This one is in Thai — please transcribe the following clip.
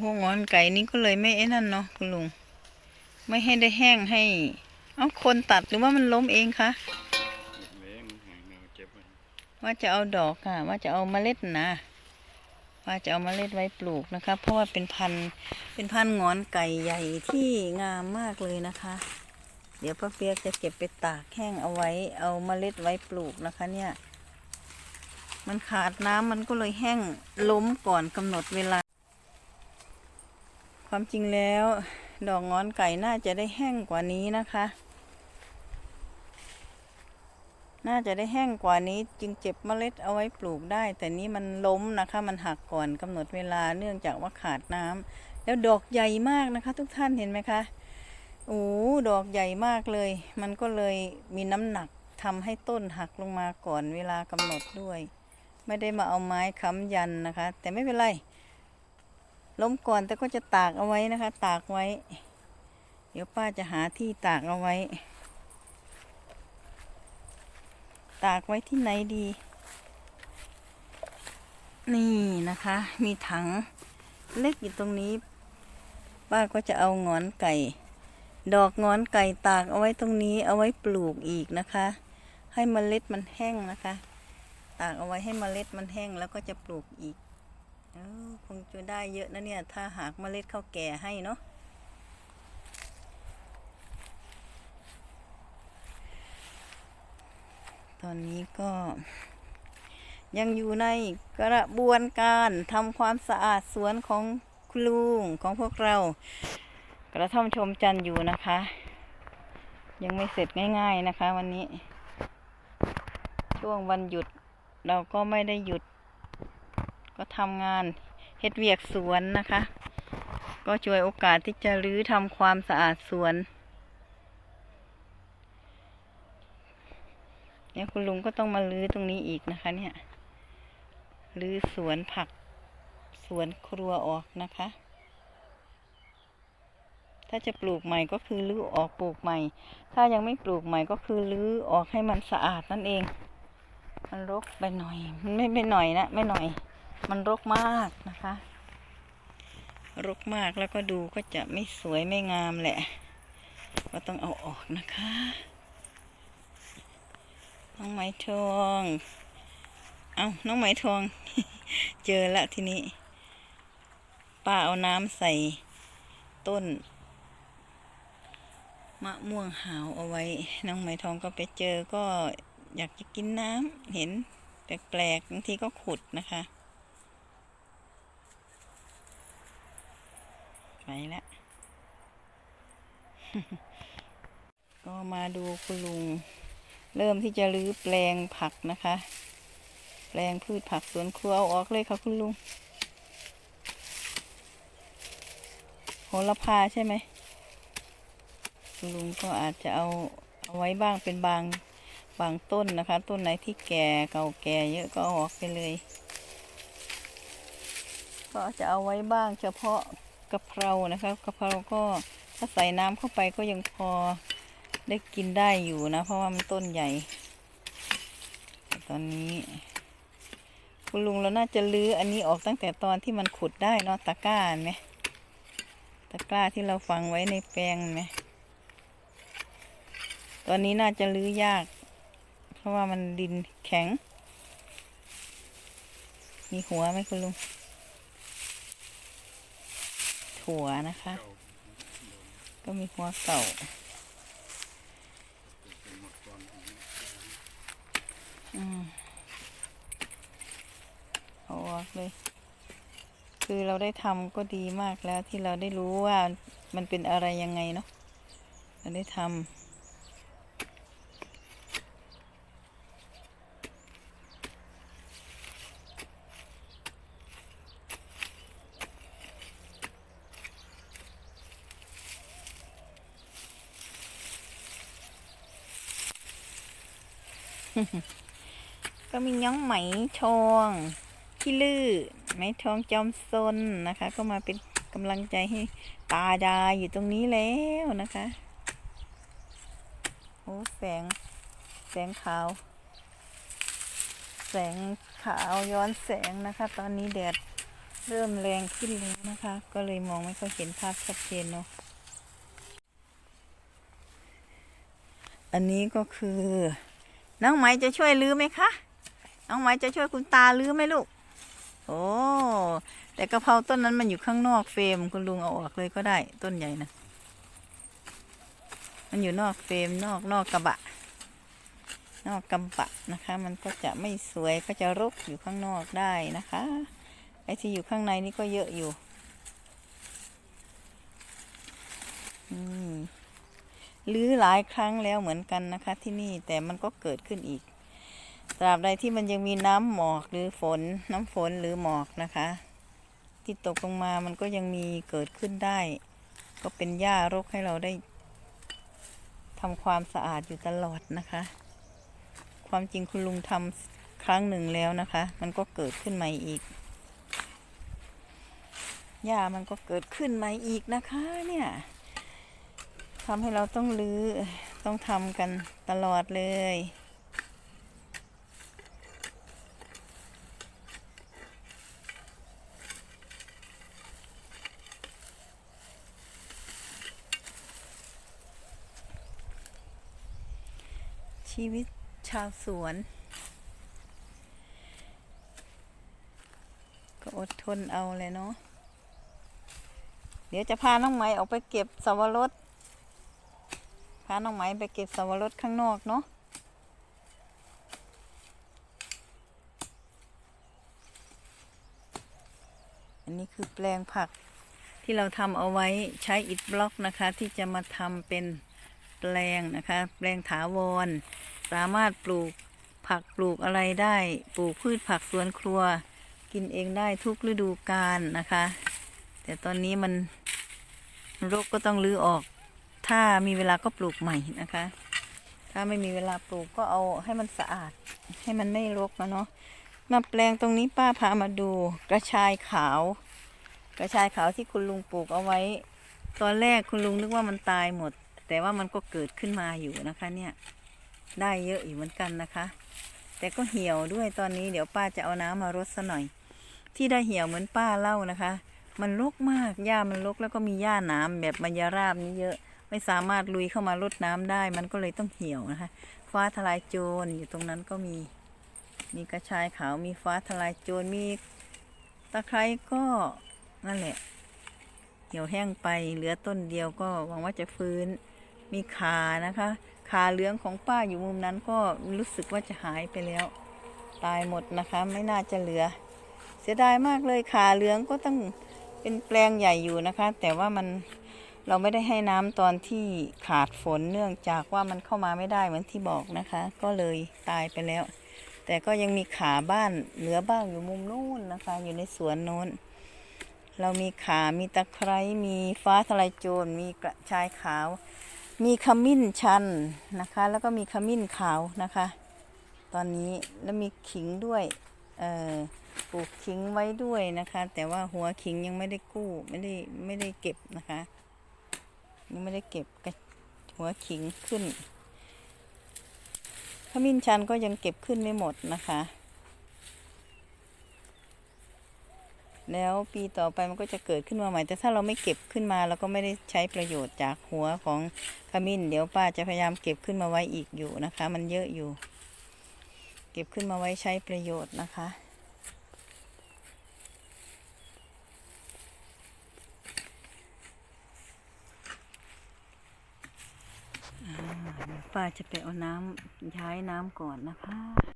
พวกงอนไก่นี่ก็เลยไม่ไอ้นั่นเนาะคุณลุง ไม่ให้ได้แห้งให้ เอาคนตัดหรือว่ามันล้มเองคะว่าจะเอาดอกค่ะ ว่าจะเอาเมล็ดนะว่าจะเอาเมล็ดไว้ปลูกนะคะ เพราะว่าเป็นพันเป็นพันงอนไก่ใหญ่ที่งามมากเลยนะคะ เดี๋ยวป้าเปียกจะเก็บไปตากแห้งเอาไว้ เอาเมล็ดไว้ปลูกนะคะ เนี่ย มันขาดน้ำมันก็เลยแห้งล้มก่อนกำหนดเวลา ความจริงแล้ว ดอกงอนไก่น่าจะได้แห้งกว่านี้นะคะ น่าจะได้แห้งกว่านี้จึงเจ็บเมล็ดเอาไว้ปลูกได้ แต่นี้มันล้มนะคะ มันหักก่อนกำหนดเวลาเนื่องจากว่าขาดน้ำแล้วดอกใหญ่มากนะคะ ทุกท่านเห็นไหมคะโอ้ดอกใหญ่มากเลย มันก็เลยมีน้ำหนักทำให้ต้นหักลงมาก่อนเวลากำหนดด้วย ไม่ได้มาเอาไม้ค้ำยันนะคะ แต่ไม่เป็นไร ล้มก่อนแต่ก็จะตากเอาไว้นะคะ ตากไว้ เดี๋ยวป้าจะหาที่ตากเอาไว้ ตากไว้ที่ไหนดี นี่นะคะ มีถังเล็กอยู่ตรงนี้ ป้าก็จะเอางอนไก่ ดอกงอนไก่ตากเอาไว้ตรงนี้เอาไว้ปลูกอีกนะคะ ให้เมล็ดมันแห้งนะคะ ตากเอาไว้ให้เมล็ดมันแห้งแล้วก็จะปลูกอีก คงจะได้เยอะนะเนี่ย ถ้าหากเมล็ดเข้าวแก่ให้เนาะตอนนี้ก็ ยังอยู่ในกระบวนการทำความสะอาดสวนของคุณลุงของพวกเรา กระท่อมชมจันทร์อยู่นะคะ ยังไม่เสร็จง่าย ๆนะคะ วันนี้ ช่วงวันหยุดเราก็ไม่ได้หยุด ก็ทำงานเฮ็ดเวียกสวนนะคะ ก็ช่วยโอกาสที่จะรื้อทำความสะอาดสวนเนี่ยคุณลุงก็ต้องมาลื้อตรงนี้อีกนะคะ เนี่ยลื้อสวนผักสวนครัวออกนะคะ ถ้าจะปลูกใหม่ก็คือลื้อออกปลูกใหม่ ถ้ายังไม่ปลูกใหม่ก็คือลื้อออกให้มันสะอาดนั่นเอง มันรกไปหน่อยมันไม่ไม่หน่อยนะ ไม่หน่อย มันรกมากนะคะ รกมากแล้วก็ดูก็จะไม่สวยไม่งามแหละ ก็ต้องเอาออกนะคะน้องไหมทอง เอาน้องไหมทอง เจอละทีนี้ ป้าเอาน้ำใส่ต้น มะม่วงหาวเอาไว้ น้องไหมทองก็ไปเจอก็อยากจะกินน้ำเห็น แปลกๆบางทีก็ขุดนะคะ ไปละก็มาดูคุณลุง เริ่มที่จะรื้อแปลงผักนะคะ แปลงพืชผักสวนครัวเอาออกเลยค่ะคุณลุง โหระพาใช่ไหมคุณลุงก็อาจจะเอาเอาไว้บ้างเป็นบางบางต้นนะคะ ต้นไหนที่แก่เก่าแก่เยอะก็ออกไปเลย ก็จะเอาไว้บ้างเฉพาะ กะเพรานะคะกะเพราก็ถ้าใส่น้ำเข้าไปก็ยังพอได้กินได้อยู่นะ เพราะว่ามันต้นใหญ่ ตอนนี้ คุณลุงเราน่าจะลื้ออันนี้ออกตั้งแต่ตอนที่มันขุดได้เนาะตะกร้าไหมตะกร้าที่เราฝังไว้ในแปลงไหมตอนนี้น่าจะลื้อยาก เพราะว่ามันดินแข็ง มีหัวไหมคุณลุง หัวนะคะ ก็มีหัวเก่า อืมเอาออกเลย คือเราได้ทำก็ดีมากแล้วที่เราได้รู้ว่ามันเป็นอะไรยังไงเนาะเราได้ทำ ก็มีน้องไหมทองที่ลือไหมทองจอมซนนะคะ ก็มาเป็นกำลังใจให้ตาดาอยู่ตรงนี้แล้วนะคะ โอ้แสง แสงขาว แสงขาวย้อนแสงนะคะ ตอนนี้แดดเริ่มแรงขึ้นแล้วนะคะ ก็เลยมองไม่ค่อยเห็นภาพชัดเจนเนาะ อันนี้ก็คือ น้องไหมจะช่วยลื้อไหมคะ น้องไหมจะช่วยคุณตาลื้อไหมลูก โอ้ แต่กระเพราต้นนั้นมันอยู่ข้างนอกเฟรมคุณลุงเอาออกเลยก็ได้ ต้นใหญ่นะ มันอยู่นอกเฟรมนอกนอกกระบะ นอกกำปะนะคะ มันก็จะไม่สวยก็จะรกอยู่ข้างนอกได้นะคะ ไอ้ที่อยู่ข้างในนี่ก็เยอะอยู่ อืม ลื้อหลายครั้งแล้วเหมือนกันนะคะ ที่นี่แต่มันก็เกิดขึ้นอีก ตราบใดที่มันยังมีน้ำหมอกหรือฝน น้ำฝนหรือหมอกนะคะ ที่ตกลงมามันก็ยังมีเกิดขึ้นได้ ก็เป็นหญ้ารกให้เราได้ทำความสะอาดอยู่ตลอดนะคะ ความจริงคุณลุงทำครั้งหนึ่งแล้วนะคะ มันก็เกิดขึ้นใหม่อีกหญ้ามันก็เกิดขึ้นใหม่อีกนะคะเนี่ย ทำให้เราต้องรื้อต้องทำกันตลอดเลย ชีวิตชาวสวน ก็อดทนเอาเลยเนาะเดี๋ยวจะพาน้องไหมออกไปเก็บสวรส พาน้องไหมไปเก็บสวรสข้างนอกเนาะอันนี้คือแปลงผักที่เราทำเอาไว้ใช้อิฐบล็อกนะคะ ที่จะมาทำเป็นแปลงนะคะ แปลงถาวร สามารถปลูกผักปลูกอะไรได้ ปลูกพืชผักสวนครัว กินเองได้ทุกฤดูกาลนะคะ แต่ตอนนี้มันรกก็ต้องรื้อออก ถ้ามีเวลาก็ปลูกใหม่นะคะ ถ้าไม่มีเวลาปลูกก็เอาให้มันสะอาด ให้มันไม่รกนะเนาะ มาแปลงตรงนี้ป้าพามาดูกระชายขาว กระชายขาวที่คุณลุงปลูกเอาไว้ ตอนแรกคุณลุงนึกว่ามันตายหมด แต่ว่ามันก็เกิดขึ้นมาอยู่นะคะเนี่ย ได้เยอะอยู่เหมือนกันนะคะ แต่ก็เหี่ยวด้วยตอนนี้เดี๋ยวป้าจะเอาน้ำมารดซะหน่อย ที่ได้เหี่ยวเหมือนป้าเล่านะคะ มันรกมาก หญ้ามันรกแล้วก็มีหญ้าหนามแบบมายาราบนี่เยอะ ไม่สามารถลุยเข้ามารดน้ำได้ มันก็เลยต้องเหี่ยวนะคะ ฟ้าทลายโจรอยู่ตรงนั้นก็มี มีกระชายขาวมีฟ้าทลายโจรมีตะไคร้ก็นั่นแหละ เหี่ยวแห้งไปเหลือต้นเดียวก็หวังว่าจะฟื้น มีขานะคะ ขาเหลืองของป้าอยู่มุมนั้นก็รู้สึกว่าจะหายไปแล้ว ตายหมดนะคะ ไม่น่าจะเหลือ เสียดายมากเลยขาเหลืองก็ต้องเป็นแปลงใหญ่อยู่นะคะ แต่ว่ามัน เราไม่ได้ให้น้ำตอนที่ขาดฝนเนื่องจากว่ามันเข้ามาไม่ได้เหมือนที่บอกนะคะ ก็เลยตายไปแล้ว แต่ก็ยังมีขาบ้านเหลือบ้างอยู่มุมนู้นนะคะ อยู่ในสวนโน้น เรามีขามีตะไคร้มีฟ้าทลายโจรมีกระชายขาว มีขมิ้นชันนะคะ แล้วก็มีขมิ้นขาวนะคะ ตอนนี้แล้วมีขิงด้วยเอ่อปลูกขิงไว้ด้วยนะคะ แต่ว่าหัวขิงยังไม่ได้กู้ไม่ได้ไม่ได้เก็บนะคะ ยังไม่ได้เก็บกหัวขิงขึ้น ขมิ้นชันก็ยังเก็บขึ้นไม่หมดนะคะ แล้วปีต่อไปมันก็จะเกิดขึ้นมาใหม่ แต่ถ้าเราไม่เก็บขึ้นมาเราก็ไม่ได้ใช้ประโยชน์จากหัวของขมิ้น เดี๋ยวป้าจะพยายามเก็บขึ้นมาไว้อีกอยู่นะคะ มันเยอะอยู่ เก็บขึ้นมาไว้ใช้ประโยชน์นะคะอ่าเดี๋ยว ป้าจะไปเอาน้ำย้ายน้ำก่อนนะคะ